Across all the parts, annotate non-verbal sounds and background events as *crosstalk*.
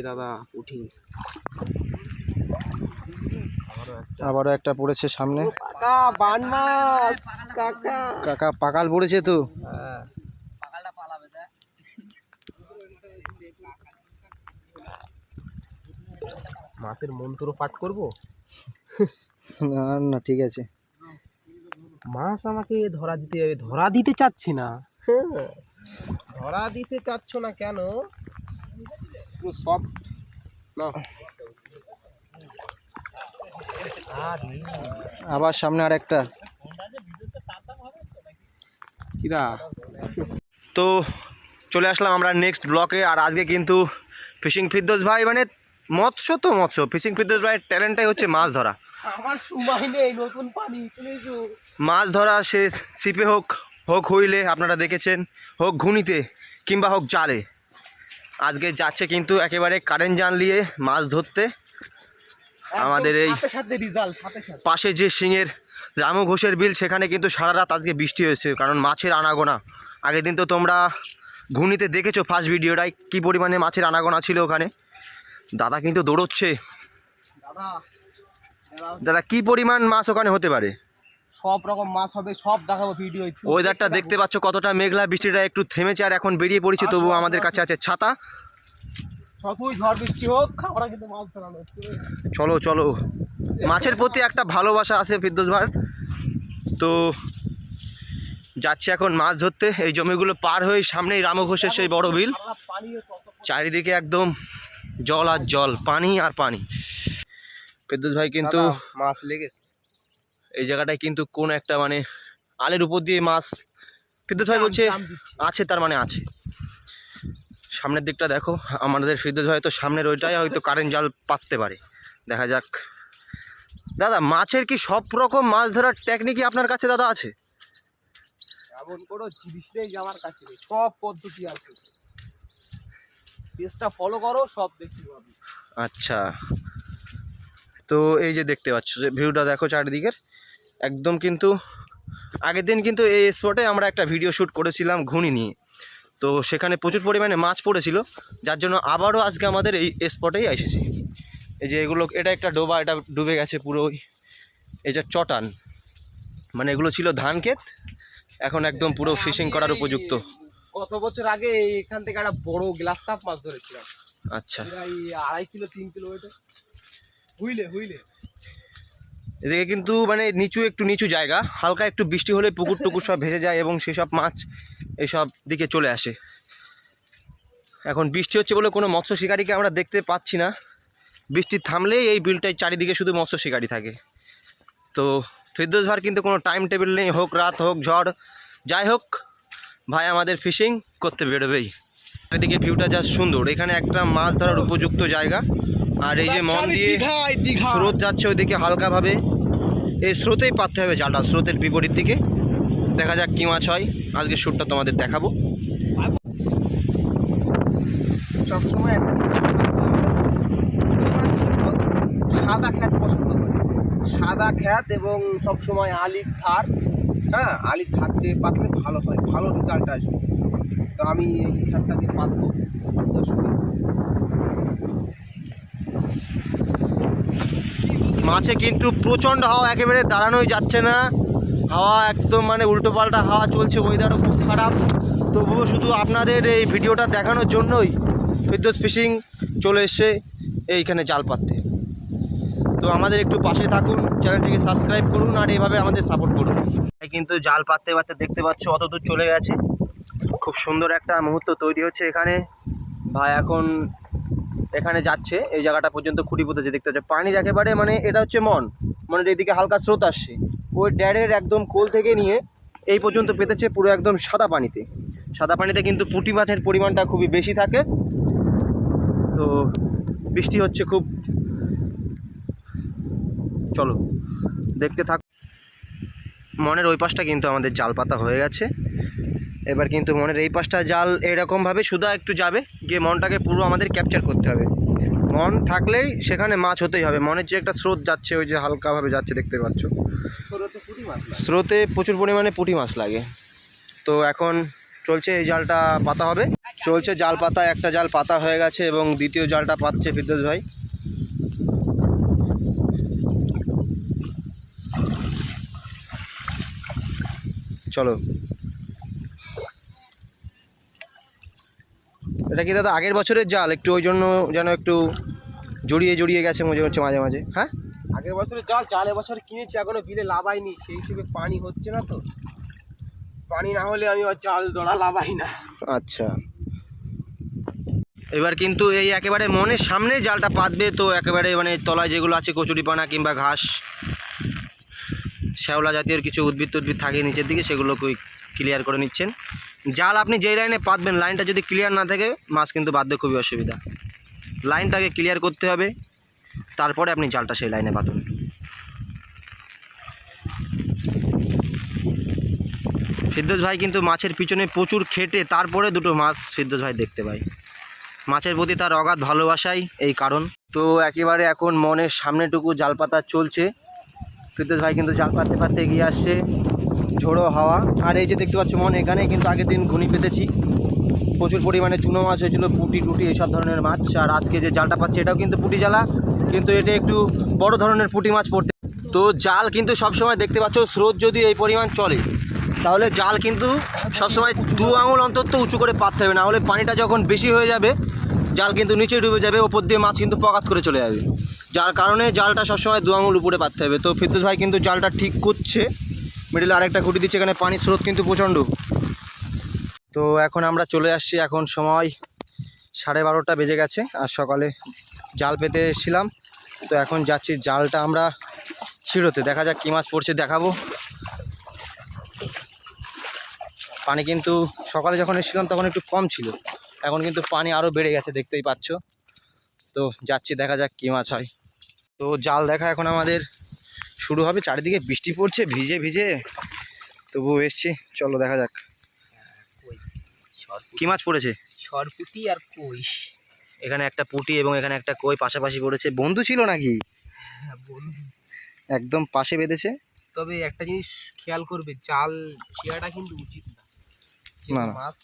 যে দাদা পুঁটি আবারও একটা। পড়েছে সামনে। কাকা পাকাল পড়েছে তো। হ্যাঁ। মাছের মন্ত্র পাঠ করব? না না ঠিক আছে। মাছ আমাকে ধরা দিতে হবে ধরা দিতে চাচ্ছি না। হ্যাঁ। ধরা দিতে চাচ্ছ না কেন? পুরো সব না আবার সামনে আর একটা কিরা? তো চলে আসলাম আমরা নেক্সট ব্লকে আর আজকে কিন্তু ফিশিং ফিরদোস ভাই মানে মৎস্য তো মৎস্য। ফিশিং ফিরদোস ভাইয়ের ট্যালেন্টটাই হচ্ছে মাছ ধরা। আমার সময় নেই নতুন পানি মাছ ধরা সে ছিপে হোক হোক হইলে আপনারা দেখেছেন হোক ঘুনিতে কিংবা হোক জালে। আজকে যাচ্ছে কিন্তু একেবারে কারেন্ট জাল নিয়ে মাছ ধরতে। আমাদের এই- পাশে যে সিংয়ের রামু ঘোষের বিল সেখানে কিন্তু সারা রাত আজকে বৃষ্টি হয়েছে কারণ মাছের আনাগোনা। আগের দিন তো তোমরা ঘুনিতে দেখেছ ফার্স্ট ভিডিওটায় কী পরিমাণে মাছের আনাগোনা ছিল ওখানে। দাদা কিন্তু দৌড়চ্ছে। দাদা কী পরিমাণ মাছ ওখানে হতে পারে? সব রকম মাছ হবে সব দেখাবো ভিডিও ওয়েদারটা দেখতে পাচ্ছ কতটা মেঘলা বৃষ্টিটা একটু থেমেছে আর এখন বেরিয়ে পড়েছে তবু আমাদের কাছে আছে ছাতা। যতই ঝড় বৃষ্টি হোক আমরা কিন্তু মাছ ধরানো চলো চলো। মাছের প্রতি একটা ভালোবাসা আছে ফিরদোস ভার। তো যাচ্ছে এখন মাছ ধরতে। এই জমিগুলো পার হয়ে সামনেই রামু ঘোষের সেই বড় বিল। চারিদিকে একদম জল আর জল পানি আর পানি। ফেরদৌস ভাই কিন্তু মাছ লেগেছে। এই জায়গাটায় কিন্তু কোন একটা মানে আলের উপর দিয়ে মাছ ফেরদৌস ভাই বলছে আছে তার মানে আছে। সামনের দিকটা দেখো আমাদের ফেরদৌস ভাই তো সামনের ওইটাই হয়তো কারেন্ট জাল পাততে পারে। দেখা যাক। দাদা মাছের কি সব রকম মাছ ধরার টেকনিকই আপনার কাছে দাদা আছে? এমন কোনো জিনিস নেই আমার কাছে সব পদ্ধতি আছে। পেজটা ফলো করো সব দেখতে পাবে। আচ্ছা। তো এই যে দেখতে পাচ্ছ যে ভিউটা দেখো চারিদিকের। একদম কিন্তু আগের দিন কিন্তু এই স্পটে আমরা একটা ভিডিও শ্যুট করেছিলাম ঘুনি নিয়ে। তো সেখানে প্রচুর পরিমাণে মাছ পড়েছিল যার জন্য আবারও আজকে আমাদের এই স্পটেই এসেছি। এই যে এগুলো এটা একটা ডোবা এটা ডুবে গেছে পুরো ওই এটা চটান। মানে এগুলো ছিল ধান ক্ষেত এখন একদম পুরো ফিশিং করার উপযুক্ত। কত বছর আগে এখান থেকে একটা বড় গ্লাস কাপ মাছ ধরেছিলাম। আচ্ছা। আড়াই কিলো তিন কিলো ওইটা। হুইলে হুইলে। এদিকে কিন্তু মানে নিচু একটু নিচু জায়গা, হালকা একটু বৃষ্টি হলে পুকুর টুকুর সব ভেসে যায় এবং সেসব মাছ এসব দিকে চলে আসে। এখন বৃষ্টি হচ্ছে বলে কোনো মৎস্য শিকারীকে আমরা দেখতে পাচ্ছি না। বৃষ্টি থামলেই এই বিলটায় চারিদিকে শুধু মৎস্য শিকারী থাকে। তো ফিরদোস ভার কিন্তু কোনো টাইম টেবিল নেই, হোক রাত হোক ঝড়, যাই হোক, ভাই আমাদের ফিশিং করতে বেরোবেই। এদিকে ভিউটা যা সুন্দর, এখানে একটা মাছ ধরার উপযুক্ত জায়গা। আর এই যে মন দিয়ে স্রোত যাচ্ছে ওইদিকে হালকাভাবে। এই স্রোতেই পাততে হবে জালটা স্রোতের বিপরীত দিকে। দেখা যাক কী মাছ হয়। আজকে শ্যুটটা তোমাদের দেখাবো। সবসময় সাদা খ্যাত পছন্দ করে। সাদা খ্যাত এবং সবসময় আলির থার হ্যাঁ আলির থার চেয়ে পাতলে ভালো হয় ভালো রেজাল্ট আসবে। তো আমি এই খ্যাতটা দিয়ে পাতবো মাছে কিন্তু প্রচণ্ড হাওয়া একেবারে দাঁড়ানোই যাচ্ছে না। হাওয়া একদম মানে উল্টো পাল্টা হাওয়া চলছে ওয়েদারও খুব খারাপ। তবুও শুধু আপনাদের এই ভিডিওটা দেখানোর জন্যই বিদ্যুৎ ফিশিং চলে এসছে এইখানে জাল পাততে তো আমাদের একটু পাশে থাকুন, চ্যানেলটিকে সাবস্ক্রাইব করুন আর এইভাবে আমাদের সাপোর্ট করুন। কিন্তু জাল পাততে পাততে দেখতে পাচ্ছ অত দূর চলে গেছে। খুব সুন্দর একটা মুহূর্ত তৈরি হচ্ছে এখানে। ভাই, এখন এখানে যাচ্ছে, এই জায়গাটা পর্যন্ত খুঁটি পুঁতেছে দেখতে হচ্ছে পানির একেবারে মানে এটা হচ্ছে মন, মনের এদিকে হালকা স্রোত আসছে। ওই ড্যারের একদম কোল থেকে নিয়ে এই পর্যন্ত পেতেছে পুরো একদম সাদা পানিতে। সাদা পানিতে কিন্তু পুঁটি মাছের পরিমাণটা খুবই বেশি থাকে। তো বৃষ্টি হচ্ছে খুব। চলো, দেখতে থাক। মনের ওই পাশটা কিন্তু আমাদের জাল পাতা হয়ে গেছে। এবার কিন্তু মনের এই পাশটা জাল এরকমভাবে সুদা একটু যাবে, গিয়ে মনটাকে পুরো আমাদের ক্যাপচার করতে হবে। মন থাকলেই সেখানে মাছ হতেই হবে। মনের যে একটা স্রোত যাচ্ছে, ওই যে হালকাভাবে যাচ্ছে, দেখতে পাচ্ছ। স্রোতে প্রচুর পরিমাণে পুঁটি মাছ লাগে। তো এখন চলছে এই জালটা পাতা হবে। চলছে জাল পাতা, একটা জাল পাতা হয়ে গেছে এবং দ্বিতীয় জালটা পাচ্ছে ফিরদোস ভাই। চলো। এটা কি দাদা আগের বছরের জাল? একটু ওই জন্য যেন একটু জড়িয়ে জড়িয়ে গেছে মনে হচ্ছে মাঝে মাঝে। হ্যাঁ? আগের বছরে জাল চার বছর কিনেছি এখনও বিলে লাভাইনি সেই হিসেবে পানি হচ্ছে না তো। পানি না হলে আমি আর জাল দড়া লাভাই না। আচ্ছা। এবার কিন্তু এই একেবারে মনের সামনে জালটা পাতবে তো একেবারে মানে তলায় যেগুলো আছে কচুরিপানা কিংবা ঘাস শ্যাওলা জাতীয় কিছু উদ্ভিদ টুদ্ভিদ থাকে নিচের দিকে সেগুলো ক্লিয়ার করে নিচ্ছেন। জাল আপনি যেই লাইনে পাতবেন, লাইনটা যদি ক্লিয়ার না থাকে, মাছ কিন্তু বাঁধতে খুবই অসুবিধা। লাইনটাকে ক্লিয়ার করতে হবে, তারপরে আপনি জালটা সেই লাইনে বাঁধুন ফিরদোস ভাই কিন্তু মাছের পিছনে প্রচুর খেটে, তারপরে দুটো মাছ ফিরদোস ভাই দেখতে পাই মাছের প্রতি তার অগাধ ভালোবাসাই এই কারণ। তো একেবারে এখন মনের সামনেটুকু জাল পাতা চলছে। ফিরদোস ভাই কিন্তু জাল পাততে পাততে এগিয়ে আসছে। ঝোড়ো হাওয়া। আর এই যে দেখতে পাচ্ছ মন, এখানে কিন্তু আগের দিন ঘুনি পেতেছি। প্রচুর পরিমাণে চুনো মাছ হয়েছিল, পুটি টুটি এইসব ধরনের মাছ। আর আজকে যে জালটা পাচ্ছে, এটাও কিন্তু পুটি জ্বালা। কিন্তু এটা একটু বড় ধরনের পুটি মাছ পড়তে তো জাল কিন্তু সবসময় দেখতে পাচ্ছ, স্রোত যদি এই পরিমাণ চলে, তাহলে জাল কিন্তু সবসময় দু আঙুল অন্তত উঁচু করে পাততে হবে। না হলে পানিটা যখন বেশি হয়ে যাবে, জাল কিন্তু নিচে ডুবে যাবে, ওপর দিয়ে মাছ কিন্তু পকাত করে চলে যাবে যার কারণে জালটা সবসময় দু আঙুল উপরে পাততে হবে। তো ফিরদুস ভাই কিন্তু জালটা ঠিক করছে। মিডিলে আরেকটা খুঁটি দিচ্ছে এখানে পানির স্রোত কিন্তু প্রচণ্ড। তো এখন আমরা চলে আসছি, এখন সময় সাড়ে বারোটা বেজে গেছে, আর সকালে জাল পেতে এসেছিলাম। তো এখন যাচ্ছি জালটা আমরা ছিঁড়োতে, দেখা যাক কী মাছ পড়ছে, দেখাবো। পানি কিন্তু সকালে যখন এসেছিলাম তখন একটু কম ছিল, এখন কিন্তু পানি আরও বেড়ে গেছে, দেখতেই পাচ্ছ। তো যাচ্ছি, দেখা যাক কী মাছ হয়। তো জাল দেখা এখন আমাদের শুরু হবে। চারিদিকে বৃষ্টি পড়ছে ভিজে ভিজে। তবু এসছি। চলো দেখা যাক। কী মাছ পড়েছে? সরপুটি আর কই এখানে একটা পুটি এবং এখানে একটা কই পাশাপাশি পড়েছে। বন্ধু ছিল নাকি? হ্যাঁ বন্ধু। একদম পাশে বেঁধেছে। তবে একটা জিনিস খেয়াল করবে জাল ছিঁড়াটা কিন্তু উচিত না। মাছ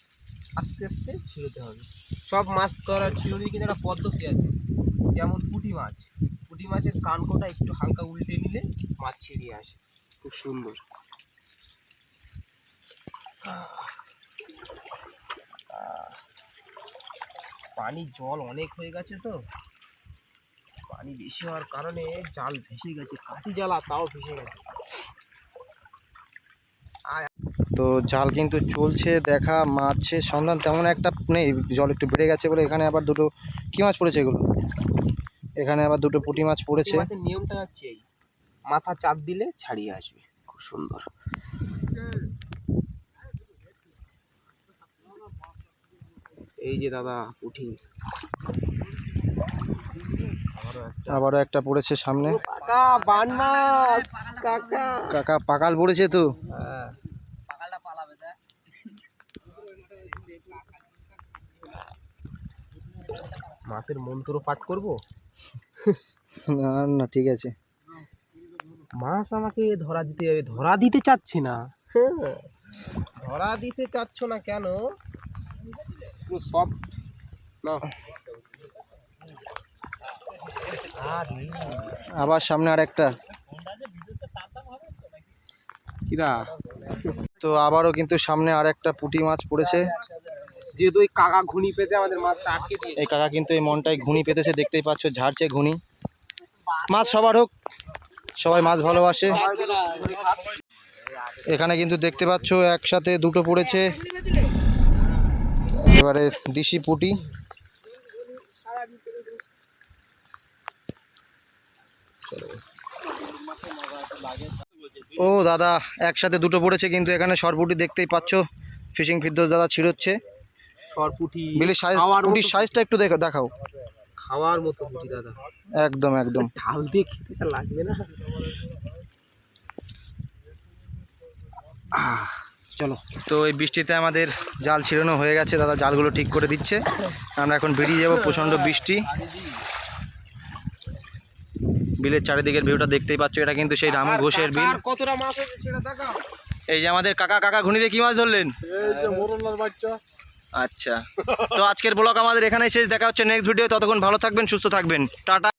আস্তে আস্তে ছিঁড়তে হবে। সব মাছ ধরার ছিঁড়ির কিন্তু একটা পদ্ধতি আছে। যেমন পুঁটি মাছ। পুঁটি মাছের কানকোটা একটু হালকা উল্টে নিলে মাছ ছিঁড়িয়ে আসে। খুব সুন্দর। পানি জল অনেক হয়ে গেছে তো। পানি বেশি হওয়ার কারণে জাল ভেসে গেছে কাঠি জ্বালা তাও ভেসে গেছে। তো জাল কিন্তু চলছে, দেখা মাছের সন্ধান তেমন একটা নেই, জল একটু বেড়ে গেছে বলে এখানে আবার দুটো, কী মাছ পড়েছে এগুলো? এখানে আবার দুটো পুঁটি মাছ পড়েছে। মাছের নিয়মটা হচ্ছে এই। মাথা চাপ দিলে ছাড়িয়ে আসবে। খুব সুন্দর। এই যে দাদা পুঁটি। আবারও একটা পড়েছে সামনে। কাকা কাকা। কাকা পাকাল পড়েছে তো। হ্যাঁ। মাছের মন্ত্র পাঠ করব? *laughs* না না ঠিক আছে। মাছ আমাকে ধরা দিতে যাবে। ধরা দিতে চাচ্ছি না। ধরা দিতে চাচ্ছ না কেন? সব না। আবার সামনে আর একটা কিরা? তো আবারও কিন্তু সামনে আর একটা পুঁটি মাছ পড়েছে। যেহেতু ওই কাকা ঘুনি পেতে আমাদের মাছটা আটকে দিয়েছে। এই কাকা কিন্তু এই মনটায় ঘুনি পেতেছে দেখতেই পাচ্ছ ঝাড়ছে ঘুনি মাছ সবার হোক সবাই মাছ ভালোবাসে। এখানে কিন্তু দেখতে পাচ্ছ একসাথে দুটো পড়েছে। এবারে দিশি পুটি। ও দাদা একসাথে দুটো পড়েছে কিন্তু এখানে সরপুটি দেখতেই পাচ্ছ। ফিশিং ফিদ্দোস দাদা ছিড়োচ্ছে। সরপুটি বিলির সাইজ পুটির সাইজটা একটু দেখো দেখাও। খাওয়ার মতো পুঁটি দাদা। একদম একদম। ঢাল দিয়ে খেতে লাগবে না। চলো। তো এই বৃষ্টিতে আমাদের জাল ছিড়ানো হয়ে গেছে। দাদা জালগুলো ঠিক করে দিচ্ছে। আমরা এখন বেরিয়ে যাব প্রচণ্ড বৃষ্টি। বিলের চারিদিকের ভিউটা দেখতেই পাচ্ছ এটা কিন্তু সেই রামু ঘোষের বিল। কতটা মাছ আছে সেটা দেখাও। এই যে আমাদের কাকা কাকা ঘুনিতে কি মাছ ধরলেন? আচ্ছা। তো আজকের ব্লগ আমাদের এখানে শেষ। দেখা হচ্ছে নেক্সট ভিডিও ততক্ষণ ভালো থাকবেন, সুস্থ থাকবেন। টাটা।